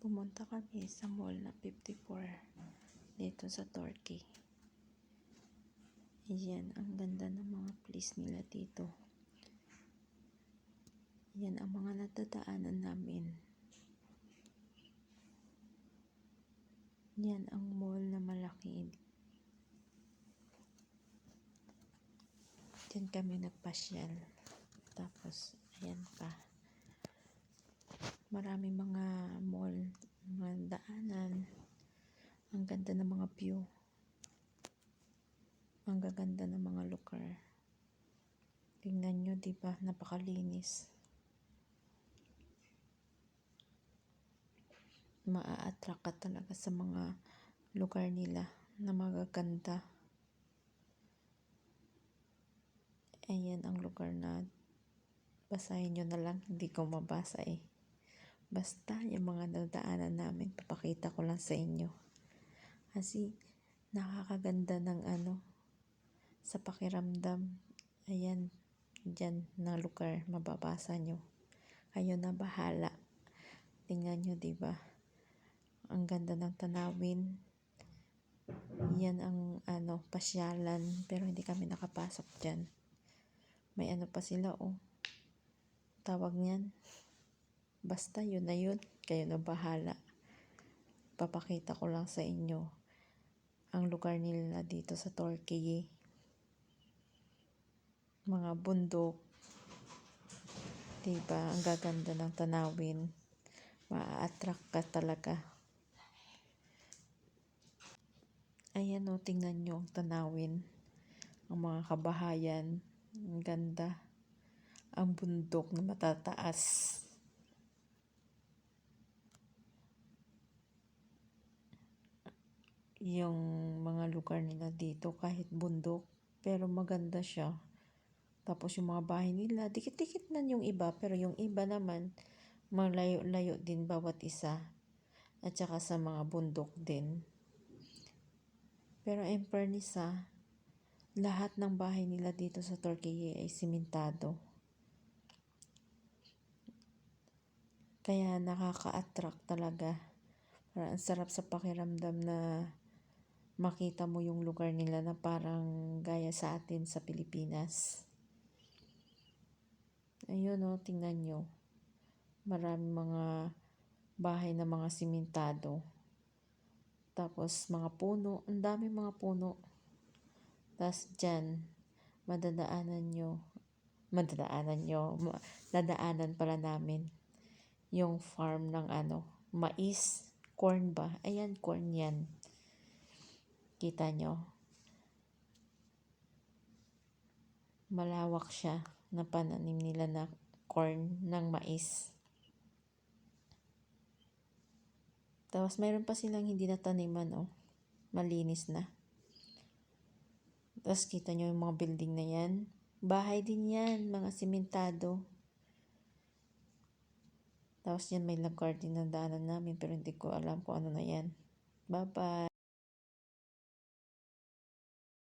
Pumunta kami sa mall na 54 dito sa Turkey. Ayan, ang ganda ng mga place nila dito. Yan ang mga natadaanan namin. Yan ang mall na malaki. Diyan kami nagpasyal. Tapos, ayan pa. Mall, mga daanan. Ang ganda ng mga view. Ang gaganda ng mga lugar. Tingnan nyo, di ba? Napakalinis. Maa-attract ka talaga sa mga lugar nila na magaganda. Ayan ang lugar na basahin nyo na lang. Hindi ko mabasa eh. Basta yung mga nadaanan namin, papakita ko lang sa inyo. Kasi nakakaganda ng ano, sa pakiramdam. Ayan, dyan na lugar, mababasa nyo. Kayo na bahala. Tingnan nyo, di ba? Ang ganda ng tanawin. Yan ang ano, pasyalan. Pero hindi kami nakapasok dyan. May ano pa sila, oh. Tawag niyan. Basta yun na yun. Kayo na bahala. Papakita ko lang sa inyo ang lugar nila dito sa Turkey. Mga bundok. Diba? Ang gaganda ng tanawin. Ma-attract ka talaga. Ayan o, tingnan nyo ang tanawin. Ang mga kabahayan. Ang ganda. Ang bundok na matataas. Yung mga lugar nila dito kahit bundok. Pero maganda siya. Tapos yung mga bahay nila, dikit-dikit man yung iba. Pero yung iba naman, malayo-layo din bawat isa. At saka sa mga bundok din. Pero in fairness ah, lahat ng bahay nila dito sa Turkey ay simentado. Kaya nakaka-attract talaga. Parang ang sarap sa pakiramdam na makita mo yung lugar nila na parang gaya sa atin sa Pilipinas. Ayun o, tingnan nyo. Marami mga bahay na mga simentado. Tapos mga puno, ang dami mga puno. Tapos dyan, madadaanan nyo, madadaanan nyo, dadaanan pala namin yung farm ng ano, mais, corn ba? Ayan, corn yan. Kita nyo? Malawak siya na pananim nila na corn ng mais. Tapos mayroon pa silang hindi nataniman, oh. Malinis na. Tapos kita nyo yung mga building na yan. Bahay din yan, mga simentado. Tapos yan may lugar din na daanan namin pero hindi ko alam kung ano na yan. Bye-bye.